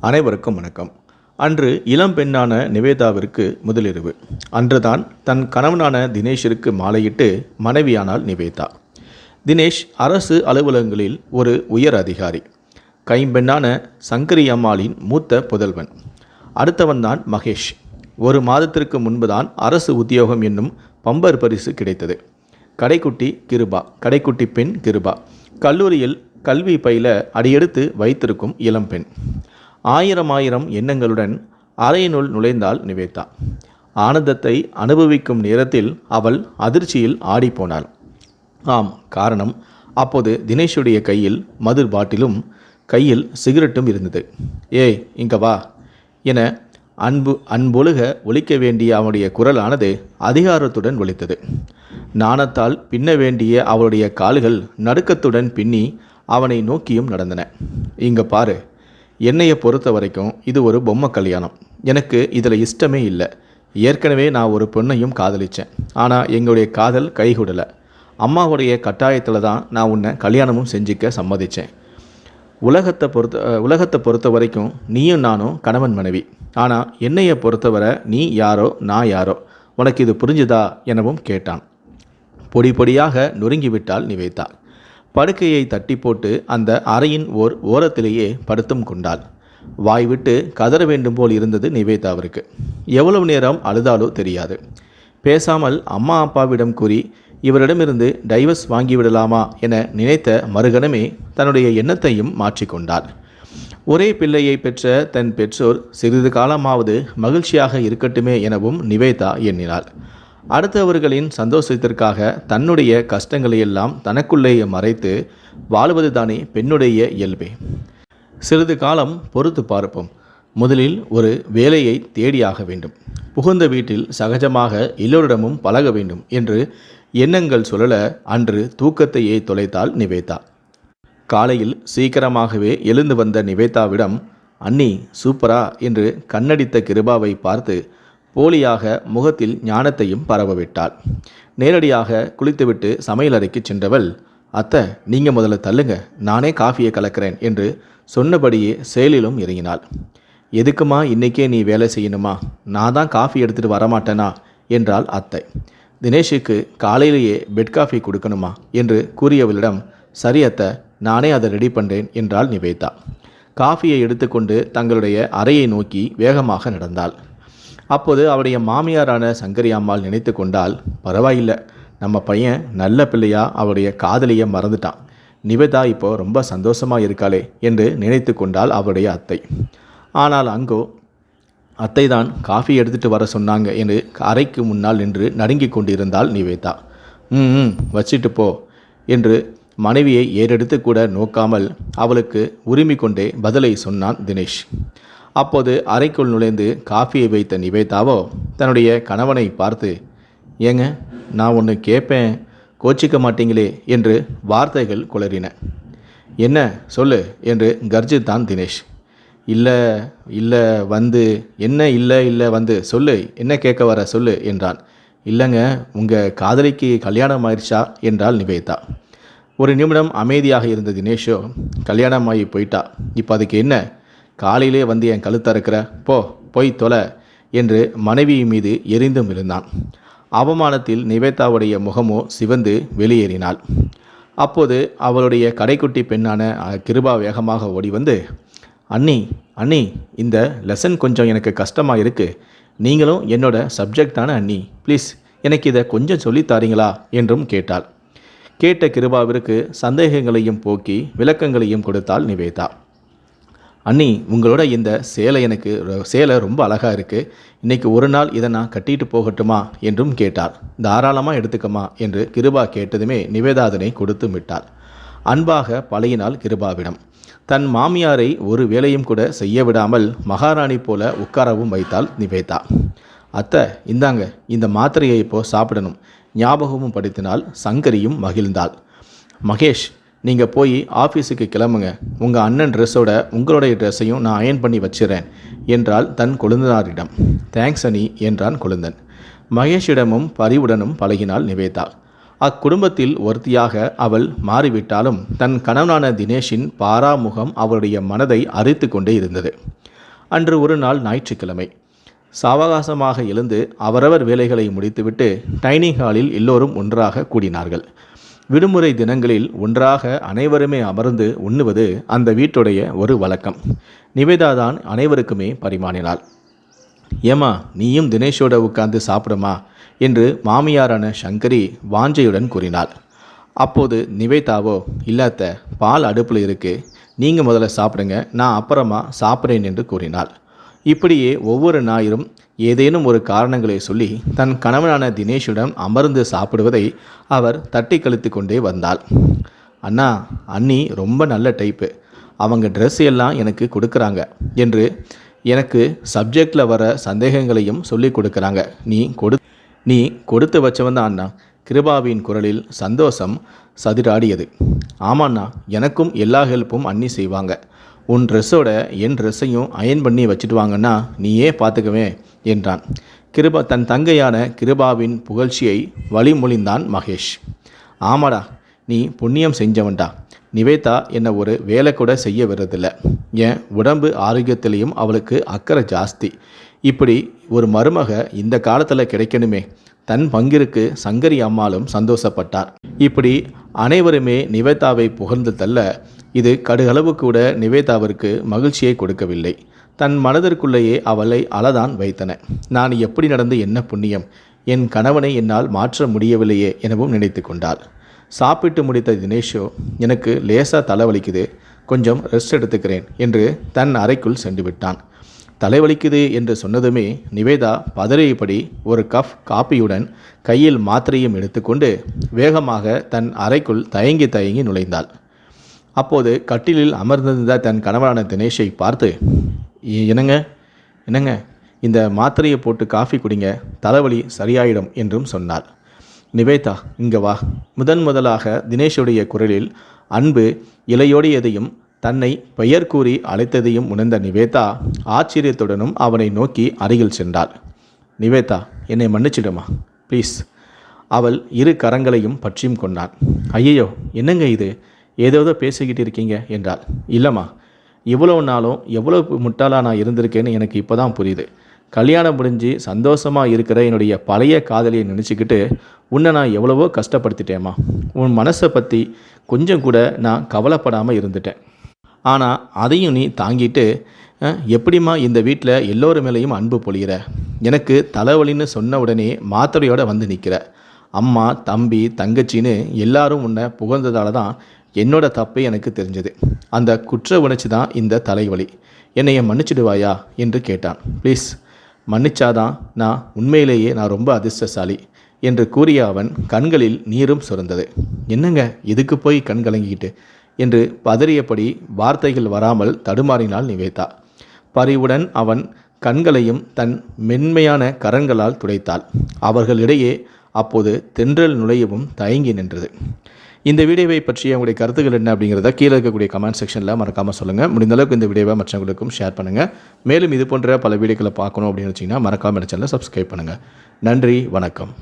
அனைவருக்கும் வணக்கம். அன்று இளம் பெண்ணான நிவேதாவிற்கு முதலிரவு. அன்றுதான் தன் கணவனான தினேஷிற்கு மாலையிட்டு மனைவியானாள் நிவேதா. தினேஷ் அரசு அலுவலகங்களில் ஒரு உயர் அதிகாரி. கைம்பெண்ணான சங்கரி அம்மாளின் மூத்த புதல்வன். அடுத்தவன்தான் மகேஷ். ஒரு மாதத்திற்கு முன்புதான் அரசு உத்தியோகம் என்னும் பம்பர் பரிசு கிடைத்தது. கடைக்குட்டி கிருபா கடைக்குட்டி பெண் கிருபா. கல்லூரியில் கல்வி பயில அடியெடுத்து வைத்திருக்கும் இளம்பெண் ஆயிரம் ஆயிரம் எண்ணங்களுடன் அறையினுள் நுழைந்தாள் நிவேதா. ஆனந்தத்தை அனுபவிக்கும் நேரத்தில் அவள் அதிர்ச்சியில் ஆடிப்போனாள். ஆம் காரணம் அப்போது தினேஷுடைய கையில் மதுர் பாட்டிலும் கையில் சிகரெட்டும் இருந்தது. ஏய் இங்க வா என அன்பு அன்பொழுக ஒழிக்க வேண்டிய அவனுடைய குரலானது அதிகாரத்துடன் ஒழித்தது நாணத்தால் பின்ன வேண்டிய அவளுடைய கால்கள் நடுக்கத்துடன் பின்னி அவனை நோக்கியும் நடந்தன. இங்க பாரு என்னையை பொறுத்த வரைக்கும் இது ஒரு பொம்மை கல்யாணம். எனக்கு இதில் இஷ்டமே இல்லை. ஏற்கனவே நான் ஒரு பெண்ணையும் காதலித்தேன் ஆனால் எங்களுடைய காதல் கைகூடலை. அம்மாவுடைய கட்டாயத்தில் தான் நான் உன்னை கல்யாணமும் செஞ்சுக்க சம்மதித்தேன் உலகத்தை பொறுத்த உலகத்தை பொறுத்த வரைக்கும் நீயும் நானும் கணவன் மனைவி. ஆனால் என்னையை பொறுத்தவரை நீ யாரோ நான் யாரோ? உனக்கு இது புரிஞ்சுதா? எனவும் கேட்டான். பொடி பொடியாக நொறுங்கிவிட்டால் நிவேதா. படுக்கையை தட்டி போட்டு அந்த அறையின் ஓர் ஓரத்திலேயே படுத்தும் கொண்டாள். வாய் விட்டு கதற வேண்டும் போல் இருந்தது நிவேதாவிற்கு. எவ்வளவு நேரம் அழுதாலோ தெரியாது. பேசாமல் அம்மா அப்பாவிடம் கூறி இவரிடமிருந்து டைவர்ஸ் வாங்கிவிடலாமா? என நினைத்த மறுகணமே தன்னுடைய எண்ணத்தையும் மாற்றிக்கொண்டாள் ஒரே பிள்ளையை பெற்ற தன் பெற்றோர் சிறிது காலமாவது மகிழ்ச்சியாக இருக்கட்டுமே எனவும் நிவேதா எண்ணினாள். அடுத்தவர்களின் சந்தோஷத்திற்காக தன்னுடைய கஷ்டங்களையெல்லாம் தனக்குள்ளேயே மறைத்து வாழ்வதுதானே பெண்ணுடைய இயல்பே. சிறிது காலம் பொறுத்து பார்ப்போம். முதலில் ஒரு வேலையை தேடியாக வேண்டும். புகுந்த வீட்டில் சகஜமாக எல்லோரிடமும் பழக வேண்டும் என்று எண்ணங்கள் சுழல அன்று தூக்கத்தையே தொலைத்தாள் நிவேதா. காலையில் சீக்கிரமாகவே எழுந்து வந்த நிவேதாவிடம் அண்ணி சூப்பரா? என்று கண்ணடித்த கிருபாவை பார்த்து போலியாக முகத்தில் ஞானத்தையும் பரவவிட்டாள். நேரடியாக குளித்துவிட்டு சமையலறைக்கு சென்றவள் அத்தை நீங்க முதல்ல தள்ளுங்க நானே காஃபியை கலக்கிறேன் என்று சொன்னபடியே செயலிலும் இறங்கினாள். எதுக்குமா இன்னைக்கே நீ வேலை செய்யணுமா? நான் தான் காஃபி எடுத்துட்டு வரமாட்டேனா? என்றாள் அத்தை. தினேஷுக்கு காலையிலேயே பெட் காஃபி கொடுக்கணுமா? என்று கூறியவளிடம் சரி அத்தை நானே அதை ரெடி பண்ணுறேன் என்றாள் நிவேதா. காஃபியை எடுத்துக்கொண்டு தங்களுடைய அறையை நோக்கி வேகமாக நடந்தாள். அப்போது அவருடைய மாமியாரான சங்கரி அம்மாள் நினைத்து கொண்டால் பரவாயில்லை நம்ம பையன் நல்ல பிள்ளையாக அவருடைய காதலியை மறந்துட்டான். நிவேதா இப்போ ரொம்ப சந்தோஷமாக இருக்காளே என்று நினைத்து கொண்டாள் அவருடைய அத்தை. ஆனால் அங்கோ அத்தை தான் காஃபி எடுத்துகிட்டு வர சொன்னாங்க என்று அறைக்கு முன்னால் நின்று நடுங்கிக் கொண்டிருந்தாள் நிவேதா. ம் ம் வச்சிட்டு போ என்று மனைவியை ஏறெடுத்து கூட நோக்காமல் அவளுக்கு உரிமை கொண்டே பதிலை சொன்னான் தினேஷ். அப்போது அறைக்குள் நுழைந்து காஃபியை வைத்த நிவேதாவோ தன்னுடைய கணவனை பார்த்து ஏங்க நான் ஒன்று கேட்பேன் கோச்சிக்க மாட்டீங்களே? என்று வார்த்தைகள் குளறின. என்ன? சொல்லு என்று கர்ஜித்தான் தினேஷ். இல்லை இல்லை வந்து. என்ன இல்லை இல்லை வந்து. சொல்லு. என்ன கேட்க வர சொல்லு என்றான். இல்லைங்க உங்கள் காதலிக்கு கல்யாணம் ஆயிடுச்சா என்றாள் நிவேதா. ஒரு நிமிடம் அமைதியாக இருந்த தினேஷோ கல்யாணமாகி போயிட்டா. இப்போ அதுக்கு என்ன? காலையிலே வந்து என் கழுத்த இருக்கிற போ போய் தொலை என்று மனைவி மீது எரிந்தும் இருந்தான். அவமானத்தில் நிவேதாவுடைய முகமோ சிவந்து வெளியேறினாள். அப்போது அவளுடைய கடைக்குட்டி பெண்ணான கிருபா வேகமாக ஓடி வந்து அண்ணி அண்ணி இந்த லெசன் கொஞ்சம் எனக்கு கஷ்டமாக இருக்குது நீங்களும் என்னோட சப்ஜெக்ட் தானே அண்ணி ப்ளீஸ் எனக்கு இதை கொஞ்சம் சொல்லித் தாரீங்களா? என்றும் கேட்டாள். கேட்ட கிருபாவிற்கு சந்தேகங்களையும் போக்கி விளக்கங்களையும் கொடுத்தாள் நிவேதா. அண்ணி உங்களோட இந்த சேலை எனக்கு ரொ- சேலை ரொம்ப அழகாக இருக்குது இன்னைக்கு ஒரு நாள் இதை நான் கட்டிட்டு போகட்டுமா என்றும் கேட்டார் தாராளமாக எடுத்துக்கமா என்று கிருபா கேட்டதுமே நிவேதாதனை கொடுத்து விட்டாள். அன்பாக பழையினால் கிருபாவிடம். தன் மாமியாரை ஒரு வேலையும் கூட செய்ய விடாமல் மகாராணி போல உட்காரவும் வைத்தாள் நிவேதா. அத்தை இந்தாங்க இந்த மாத்திரையை இப்போ சாப்பிடணும். ஞாபகமும் படுத்தினால் சங்கரியும் மகிழ்ந்தாள். மகேஷ் நீங்கள் போய் ஆஃபீஸுக்கு கிளம்புங்க. உங்கள் அண்ணன் ட்ரெஸ்ஸோட உங்களுடைய ட்ரெஸ்ஸையும் நான் அயன் பண்ணி வச்சிடறேன் என்றாள் தன் கொழுந்தனாரிடம். தேங்க்ஸ் அனி என்றான் கொழுந்தன். மகேஷிடமும் பரிவுடனும் பழகினாள் நிவேதா. அக்குடும்பத்தில் ஒருத்தியாக அவள் மாறிவிட்டாலும் தன் கணவனான தினேஷின் பாராமுகம் அவளுடைய மனதை அரித்து கொண்டே இருந்தது. அன்று ஒரு நாள் ஞாயிற்றுக்கிழமை. சாவகாசமாக எழுந்து அவரவர் வேலைகளை முடித்துவிட்டு டைனிங் ஹாலில் எல்லோரும் ஒன்றாக கூடினார்கள். விடுமுறை தினங்களில் ஒன்றாக அனைவருமே அமர்ந்து உண்ணுவது அந்த வீட்டுடைய ஒரு வழக்கம். நிவேதா தான் அனைவருக்குமே பரிமாறினாள். ஏமா நீயும் தினேஷோட உட்கார்ந்து சாப்பிடுமா? என்று மாமியாரான சங்கரி வாஞ்சையுடன் கூறினாள். அப்போது நிவேதாவோ இல்லாத்த பால் அடுப்பில் இருக்கு. நீங்கள் முதல்ல சாப்பிடுங்க. நான் அப்புறமா சாப்பிட்றேன் என்று கூறினாள். இப்படியே ஒவ்வொரு ஞாயிறும் ஏதேனும் ஒரு காரணங்களை சொல்லி தன் கணவனான தினேஷுடன் அமர்ந்து சாப்பிடுவதை அவர் தட்டி கழித்து கொண்டே வந்தாள். அண்ணா அண்ணி ரொம்ப நல்ல டைப்பு அவங்க ட்ரெஸ் எல்லாம் எனக்கு கொடுக்குறாங்க என்று எனக்கு சப்ஜெக்டில் வர சந்தேகங்களையும் சொல்லி கொடுக்குறாங்க. நீ கொடு நீ கொடுத்து வச்சவன் தான் அண்ணா. கிருபாவின் குரலில் சந்தோஷம் சதிராடியது. ஆமாண்ணா எனக்கும் எல்லா ஹெல்ப்பும் அண்ணி செய்வாங்க. உன் ட்ரெஸ்ஸோட என் ட்ரெஸ்ஸையும் அயன் பண்ணி வச்சுட்டு வாங்கன்னா நீயே பார்த்துக்கவே என்றான். கிருபா தன் தங்கையான கிருபாவின் புகழ்ச்சியை வழிமொழிந்தான் மகேஷ். ஆமாடா நீ புண்ணியம் செஞ்சவன்டா. நிவேதா என்னை ஒரு வேலை கூட செய்ய விடுறதில்ல. என் உடம்பு ஆரோக்கியத்திலையும் அவளுக்கு அக்கறை ஜாஸ்தி. இப்படி ஒரு மருமக இந்த காலத்தில் கிடைக்கணுமே தன் பங்கிற்கு சங்கரி அம்மாளும் சந்தோஷப்பட்டார். இப்படி அனைவருமே நிவேதாவை புகழ்ந்து தள்ள இது கடுகளவு கூட நிவேதாவிற்கு மகிழ்ச்சியை கொடுக்கவில்லை. தன் மனதிற்குள்ளேயே அவளை அழதான் வைத்தன. நான் எப்படி நடந்து என்ன புண்ணியம்? என் கணவனை என்னால் மாற்ற முடியவில்லையே எனவும் நினைத்து கொண்டாள். சாப்பிட்டு முடித்த தினேஷோ எனக்கு லேசாக தலைவலிக்குது கொஞ்சம் ரெஸ்ட் எடுத்துக்கிறேன் என்று தன் அறைக்குள் சென்று விட்டான் தலைவலிக்குது என்று சொன்னதுமே நிவேதா பதறியபடி ஒரு கப் காப்பியுடன் கையில் மாத்திரையும் எடுத்துக்கொண்டு வேகமாக தன் அறைக்குள் தயங்கி தயங்கி நுழைந்தாள். அப்போது கட்டிலில் அமர்ந்திருந்த தன் கணவனான தினேஷை பார்த்து என்னங்க? என்னங்க? இந்த மாத்திரையை போட்டு காஃபி குடிங்க. தலைவலி சரியாயிடும் என்றும் சொன்னாள். நிவேதா இங்க வா. முதன் முதலாக தினேஷுடைய குரலில் அன்பு இலையோடியதையும் தன்னை பெயர் கூறி அழைத்ததையும் உணர்ந்த நிவேதா ஆச்சரியத்துடனும் அவனை நோக்கி அருகில் சென்றாள். நிவேதா என்னை மன்னிச்சிடுமா? ப்ளீஸ் அவள் இரு கரங்களையும் பற்றியும் கொண்டான் ஐயையோ என்னங்க இது? ஏதோதோ பேசிக்கிட்டு இருக்கீங்க என்றாள். இல்லைம்மா இவ்வளோ நாளும் எவ்வளோ முட்டாளாக நான் இருந்திருக்கேன்னு எனக்கு இப்போ தான் புரியுது. கல்யாணம் முடிஞ்சு சந்தோஷமாக இருக்கிற என்னுடைய பழைய காதலியை நினச்சிக்கிட்டு உன்னை நான் எவ்வளவோ கஷ்டப்படுத்திட்டேம்மா. உன் மனசை பற்றி கொஞ்சம் கூட நான் கவலைப்படாமல் இருந்துட்டேன். ஆனால் அதையும் நீ தாங்கிட்டு எப்படிம்மா இந்த வீட்டில் எல்லோரு மேலேயும் அன்பு பொழிகிற எனக்கு தலைவலின்னு சொன்ன உடனே மாத்திரையோடு வந்து நிற்கிற அம்மா தம்பி தங்கச்சின்னு எல்லாரும் உன்னை புகழ்ந்ததால தான் என்னோட தப்பே எனக்கு தெரிஞ்சது. அந்த குற்ற உணர்ச்சி தான் இந்த தலைவலி. என்னைய மன்னிச்சிடுவாயா? என்று கேட்டான். ப்ளீஸ் மன்னிச்சாதான் நான் உண்மையிலேயே நான் ரொம்ப அதிர்ஷ்டசாலி என்று கூறிய அவன் கண்களில் நீரும் சுரந்தது. என்னங்க இதுக்கு போய் கண் கலங்கிக்கிட்டு? என்று பதறியபடி வார்த்தைகள் வராமல் தடுமாறினாள் நிவேதா. பரிவுடன் அவன் கண்களையும் தன் மென்மையான கரங்களால் துடைத்தாள். அவர்களிடையே அப்போது தென்றல் நுழையவும் தயங்கி நின்றது. இந்த வீடியோவை பற்றிய உங்களுடைய கருத்துக்கள் என்ன அப்படிங்கிறத கீழே இருக்கக்கூடிய கமெண்ட் செக்ஷனில் மறக்காமல் சொல்லுங்கள் முடிந்தளவுக்கு இந்த வீடியோவை மற்றவங்களுக்கும் ஷேர் பண்ணுங்கள் மேலும் இது போன்ற பல வீடியோக்களை பார்க்கணும் அப்படின்னு வச்சிங்கன்னா மறக்காமல் சேனலை சப்ஸ்கிரைப் பண்ணுங்கள் நன்றி வணக்கம்.